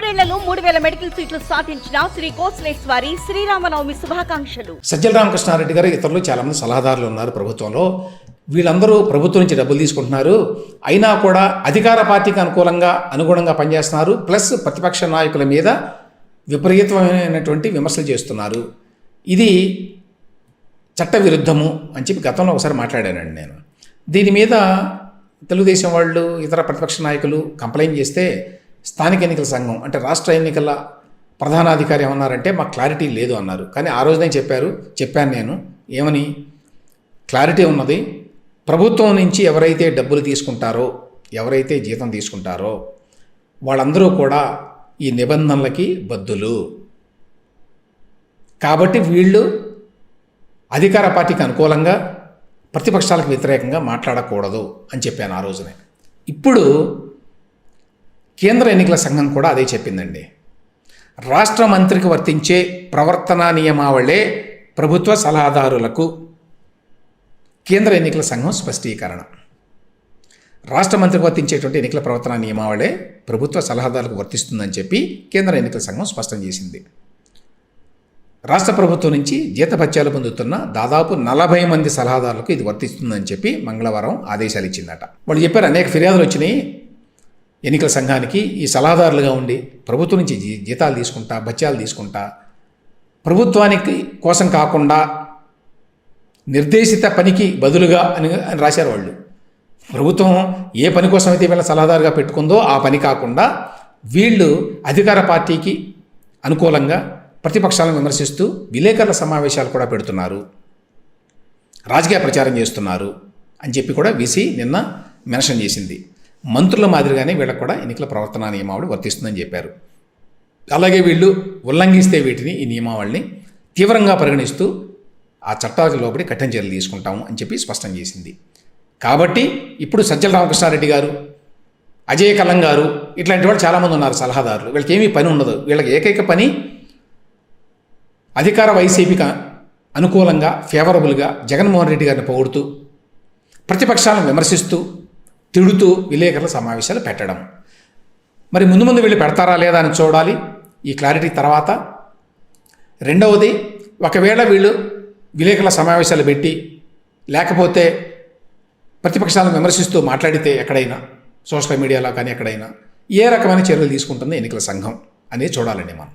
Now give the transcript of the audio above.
మూడేళ్ళలో మూడు వేల మెడికల్ సీట్లు సాధించిన శ్రీ కోసలేశ్వరి శ్రీరామనవమి శుభాకాంక్షలు. సజ్జల రామకృష్ణారెడ్డి గారు ఇతరులు చాలామంది సలహాదారులు ఉన్నారు ప్రభుత్వంలో. వీళ్ళందరూ ప్రభుత్వం నుంచి డబ్బులు తీసుకుంటున్నారు. అయినా కూడా అధికార పార్టీకి అనుకూలంగా అనుగుణంగా పనిచేస్తున్నారు. ప్లస్ ప్రతిపక్ష నాయకుల మీద విపరీతమైనటువంటి విమర్శలు చేస్తున్నారు. ఇది చట్ట విరుద్ధము అని చెప్పి గతంలో ఒకసారి మాట్లాడానండి నేను. దీని మీద తెలుగుదేశం వాళ్ళు ఇతర ప్రతిపక్ష నాయకులు కంప్లైంట్ చేస్తే స్థానిక ఎన్నికల సంఘం అంటే రాష్ట్ర ఎన్నికల ప్రధానాధికారి ఏమన్నారంటే మాకు క్లారిటీ లేదు అన్నారు. కానీ ఆ రోజునే చెప్పారు చెప్పాను నేను ఏమని? క్లారిటీ ఉన్నది. ప్రభుత్వం నుంచి ఎవరైతే డబ్బులు తీసుకుంటారో ఎవరైతే జీతం తీసుకుంటారో వాళ్ళందరూ కూడా ఈ నిబంధనలకి బద్దులు. కాబట్టి వీళ్ళు అధికార పార్టీకి అనుకూలంగా ప్రతిపక్షాలకు వ్యతిరేకంగా మాట్లాడకూడదు అని చెప్పాను ఆ రోజునే. ఇప్పుడు కేంద్ర ఎన్నికల సంఘం కూడా అదే చెప్పిందండి. రాష్ట్ర మంత్రికి వర్తించే ప్రవర్తనా నియమావళే ప్రభుత్వ సలహాదారులకు కేంద్ర ఎన్నికల సంఘం స్పష్టీకరణ. రాష్ట్ర మంత్రికి వర్తించేటువంటి ఎన్నికల ప్రవర్తన నియమావళే ప్రభుత్వ సలహాదారులకు వర్తిస్తుందని చెప్పి కేంద్ర ఎన్నికల సంఘం స్పష్టం చేసింది. రాష్ట్ర ప్రభుత్వం నుంచి జీతభత్యాలు పొందుతున్న దాదాపు నలభై మంది సలహాదారులకు ఇది వర్తిస్తుందని చెప్పి మంగళవారం ఆదేశాలు ఇచ్చిందట. వాళ్ళు చెప్పారు అనేక ఫిర్యాదులు వచ్చినాయి. ఎన్నికల సంఘానికి ఈ సలహాదారులుగా ఉండి ప్రభుత్వం నుంచి జీ- జీతాలు తీసుకుంటా భత్యాలు తీసుకుంటా ప్రభుత్వానికి కోసం కాకుండా నిర్దేశిత పనికి బదులుగా అని అని రాశారు వాళ్ళు. ప్రభుత్వం ఏ పని కోసం అయితే వీళ్ళ సలహాదారుగా పెట్టుకుందో ఆ పని కాకుండా వీళ్ళు అధికార పార్టీకి అనుకూలంగా ప్రతిపక్షాలను విమర్శిస్తూ విలేకరుల సమావేశాలు కూడా పెడుతున్నారు. రాజకీయ ప్రచారం చేస్తున్నారు అని చెప్పి కూడా విసి నిన్న మెన్షన్ చేసింది. మంత్రుల మాదిరిగానే వీళ్ళకు కూడా ఎన్నికల ప్రవర్తన నియమావళి వర్తిస్తుందని చెప్పారు. అలాగే వీళ్ళు ఉల్లంఘిస్తే వీటిని ఈ నియమావళిని తీవ్రంగా పరిగణిస్తూ ఆ చట్టాలకు లోబడి కఠిన చర్యలు తీసుకుంటాము అని చెప్పి స్పష్టం చేసింది. కాబట్టి ఇప్పుడు సజ్జల రామకృష్ణారెడ్డి గారు అజయ్ కల్లం గారు ఇట్లాంటి వాళ్ళు చాలామంది ఉన్నారు సలహాదారులు. వీళ్ళకి ఏమీ పని ఉండదు. వీళ్ళకి ఏకైక పని అధికార వైసీపీకి అనుకూలంగా ఫేవరబుల్గా జగన్మోహన్ రెడ్డి గారిని పొగుడుతూ ప్రతిపక్షాలను విమర్శిస్తూ తిడుతూ విలేకరుల సమావేశాలు పెట్టడం. మరి ముందు ముందు వీళ్ళు పెడతారా లేదా అని చూడాలి. ఈ క్లారిటీ తర్వాత. రెండవది ఒకవేళ వీళ్ళు విలేకరుల సమావేశాలు పెట్టి లేకపోతే ప్రతిపక్షాలను విమర్శిస్తూ మాట్లాడితే ఎక్కడైనా సోషల్ మీడియాలో కానీ ఎక్కడైనా ఏ రకమైన చర్యలు తీసుకుంటుంది ఎన్నికల సంఘం అనేది చూడాలండి మనం.